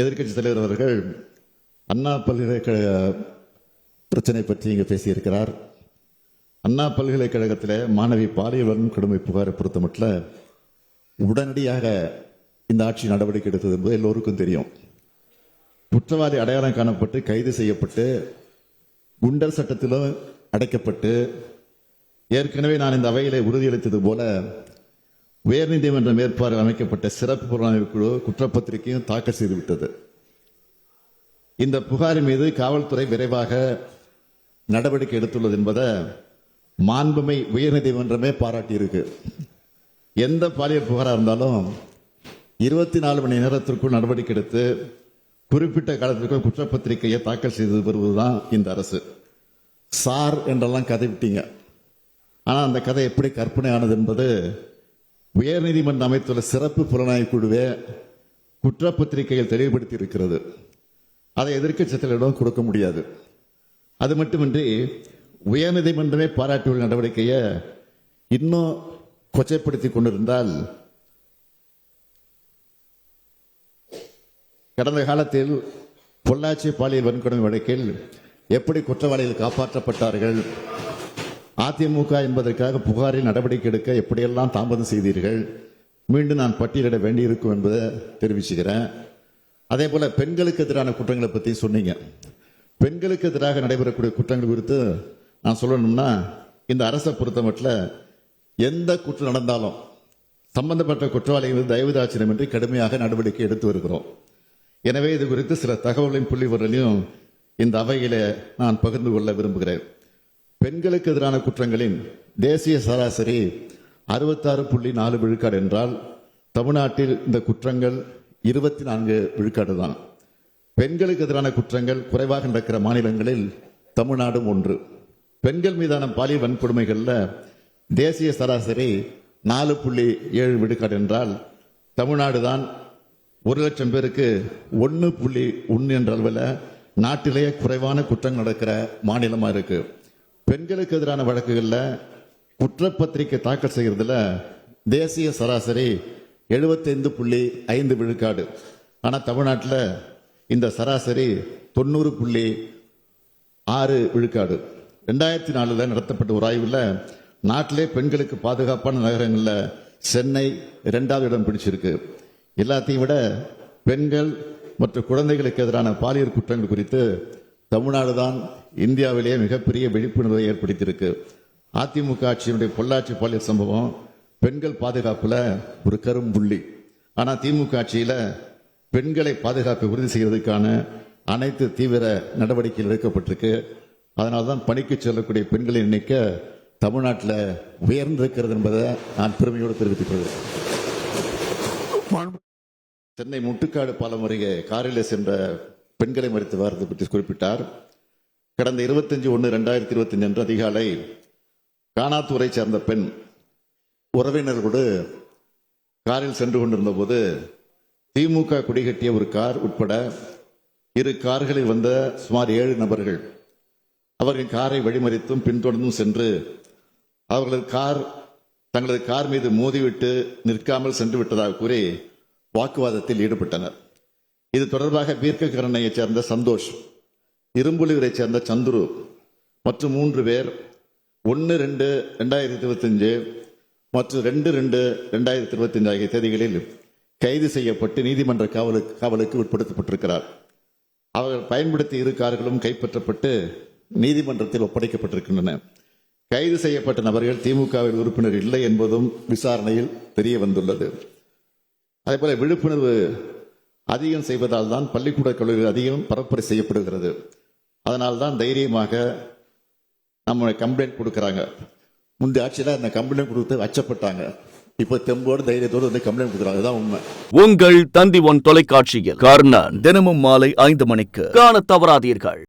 எதிர்கட்சி தலைவர் அவர்கள் அண்ணா பல்கலைக்கழக பிரச்சனை பற்றி இங்கே பேசியிருக்கிறார். அண்ணா பல்கலைக்கழகத்தில் மாணவி பாலியல் வன்கொடுமை புகாரை பொறுத்த மட்டும் உடனடியாக இந்த ஆட்சி நடவடிக்கை எடுத்தது என்பது எல்லோருக்கும் தெரியும். குற்றவாளி அடையாளம் காணப்பட்டு கைது செய்யப்பட்டு குண்டர் சட்டத்திலும் அடைக்கப்பட்டு ஏற்கனவே நான் இந்த அவையிலே உறுதியளித்தது போல உயர்நீதிமன்ற மேற்பார்வை அமைக்கப்பட்ட சிறப்பு புலனாய்வு குழு குற்றப்பத்திரிகையும் தாக்கல் செய்துவிட்டது. இந்த புகாரின் மீது காவல்துறை விரைவாக நடவடிக்கை எடுத்துள்ளது என்பதை மாண்புமை உயர்நீதிமன்றமே பாராட்டியிருக்கு. எந்த பாலியல் புகாராக இருந்தாலும் இருபத்தி நாலு மணி நேரத்திற்குள் நடவடிக்கை எடுத்து குறிப்பிட்ட காலத்திற்குள் குற்றப்பத்திரிகையை தாக்கல் செய்து வருவதுதான் இந்த அரசு. சார் என்றெல்லாம் கதை விட்டீங்க. ஆனால் அந்த கதை எப்படி கற்பனை ஆனது என்பது உயர்நீதிமன்றம் அமைத்துள்ள சிறப்பு புலனாய்வு குழுவே குற்றப்பத்திரிகையில் தெளிவுபடுத்தி இருக்கிறது அதை எதிர்க்கட்சிகளிடம் கொடுக்க முடியாது. அது மட்டுமின்றி உயர்நீதிமன்றமே பாராட்டியுள்ள நடவடிக்கையை இன்னும் கொச்சைப்படுத்தி கொண்டிருந்தால் கடந்த காலத்தில் பொள்ளாச்சி பாலியல் வன்கொடுமை வழக்கில் எப்படி குற்றவாளிகள் காப்பாற்றப்பட்டார்கள் அதிமுக என்பதற்காக புகாரில் நடவடிக்கை எடுக்க எப்படியெல்லாம் தாமதம் செய்தீர்கள்? மீண்டும் நான் பட்டியலிட வேண்டியிருக்கும் என்பதை தெரிவிச்சுக்கிறேன். அதே போல் பெண்களுக்கு எதிரான குற்றங்களை பற்றி சொன்னீங்க. பெண்களுக்கு எதிராக நடைபெறக்கூடிய குற்றங்கள் குறித்து நான் சொல்லணும்னா இந்த அரசை பொறுத்த மட்டும் எந்த குற்றம் நடந்தாலும் சம்பந்தப்பட்ட குற்றவாளிகள் தயவுதாட்சியமின்றி கடுமையாக நடவடிக்கை எடுத்து வருகிறோம். எனவே இது குறித்து சில தகவலின் புள்ளி வரலையும் இந்த அவையில் நான் பகிர்ந்து கொள்ள விரும்புகிறேன். பெண்களுக்கு எதிரான குற்றங்களின் தேசிய சராசரி அறுபத்தாறு புள்ளி நாலு விழுக்காடு என்றால் தமிழ்நாட்டில் இந்த குற்றங்கள் இருபத்தி நான்கு விழுக்காடு தான். பெண்களுக்கு எதிரான குற்றங்கள் குறைவாக நடக்கிற மாநிலங்களில் தமிழ்நாடும் ஒன்று. பெண்கள் மீதான பாலியல் வன்கொடுமைகளில் தேசிய சராசரி நாலு புள்ளி ஏழு விழுக்காடு என்றால் தமிழ்நாடு தான் ஒரு லட்சம் பேருக்கு ஒன்று புள்ளி ஒன்று என்ற அளவில் நாட்டிலேயே குறைவான குற்றங்கள் நடக்கிற மாநிலமாக இருக்குது பெண்களுக்கு எதிரான வழக்குகளில் குற்றப்பத்திரிக்கை தாக்கல் செய்கிறதுல தேசிய சராசரி எழுபத்தைந்து புள்ளி ஐந்து விழுக்காடு. ஆனால் தமிழ்நாட்டில் இந்த சராசரி தொண்ணூறு புள்ளி ஆறு விழுக்காடு. ரெண்டாயிரத்தி நாலில் நடத்தப்பட்ட ஒரு ஆய்வில் நாட்டிலே பெண்களுக்கு பாதுகாப்பான நகரங்களில் சென்னை இரண்டாவது இடம் பிடிச்சிருக்கு. எல்லாத்தையும் விட பெண்கள் மற்றும் குழந்தைகளுக்கு எதிரான பாலியல் குற்றங்கள் குறித்து தமிழ்நாடு தான் இந்தியாவிலேயே மிகப்பெரிய விழிப்புணர்வை ஏற்படுத்தியிருக்கு. அதிமுக ஆட்சியினுடைய பொள்ளாச்சி பாலியல் சம்பவம் பெண்கள் பாதுகாப்புல ஒரு கரும்புள்ளி. ஆனா திமுக ஆட்சியில பெண்களை பாதுகாப்பை உறுதி செய்வதற்கான அனைத்து தீவிர நடவடிக்கைகள் எடுக்கப்பட்டிருக்கு. அதனால தான் பணிக்கு செல்லக்கூடிய பெண்களின் எண்ணிக்கை தமிழ்நாட்டில் உயர்ந்திருக்கிறது என்பதை நான் பெருமையோடு தெரிவித்துக் கொள்கிறேன் சென்னை முட்டுக்காடு பாலம் அருகே காரில் சென்ற பெண்களை மறித்து பற்றி குறிப்பிட்டார். கடந்த இருபத்தஞ்சு ஒன்று ரெண்டாயிரத்தி இருபத்தஞ்சு அன்று அதிகாலை காணாத்தூரை சேர்ந்த பெண் உறவினர்களோடு காரில் சென்று கொண்டிருந்த போது திமுக குடிகட்டிய ஒரு கார் உட்பட இரு கார்களில் வந்த சுமார் ஏழு நபர்கள் அவர்கள் காரை வழிமறித்தும் பின்தொடர்ந்தும் சென்று அவர்களது கார் தங்களது கார் மீது மோதிவிட்டு நிற்காமல் சென்று விட்டதாக கூறி வாக்குவாதத்தில் ஈடுபட்டனர். இது தொடர்பாக பீர்க்ககரணையைச் சேர்ந்த சந்தோஷ் இரும்புலிவரைச் சேர்ந்த சந்துரு மற்றும் மூன்று பேர் ஒன்று ரெண்டு ரெண்டாயிரத்தி இருபத்தஞ்சு மற்றும் ரெண்டு ரெண்டு ரெண்டாயிரத்தி இருபத்தஞ்சு ஆகிய தேதிகளில் கைது செய்யப்பட்டு நீதிமன்ற காவலுக்கு காவலுக்கு உட்படுத்தப்பட்டிருக்கிறார். அவர்கள் பயன்படுத்திய இரு கார்களும் கைப்பற்றப்பட்டு நீதிமன்றத்தில் ஒப்படைக்கப்பட்டிருக்கின்றன. கைது செய்யப்பட்ட நபர்கள் திமுகவில் உறுப்பினர் இல்லை என்பதும் விசாரணையில் தெரிய வந்துள்ளது. அதேபோல விழிப்புணர்வு அதிகம் செய்வதால் தான் பள்ளிக்கூட கல்லூரிகள் அதிகம் பரப்புரை செய்யப்படுகிறது. அதனால் தான் தைரியமாக நம்ம கம்ப்ளைண்ட் கொடுக்கறாங்க. முந்தைய ஆட்சியில் அந்த கம்ப்ளைண்ட் கொடுத்து அச்சப்பட்டாங்க. இப்போ தெம்போடு தைரியத்தோடு வந்து கம்ப்ளைண்ட் கொடுக்குறாங்க. அதுதான் உண்மை. உங்கள் தந்தி ஒன் தொலைக்காட்சியில் கர்ணன் தினமும் மாலை ஐந்து மணிக்கு காணத் தவறாதீர்கள்.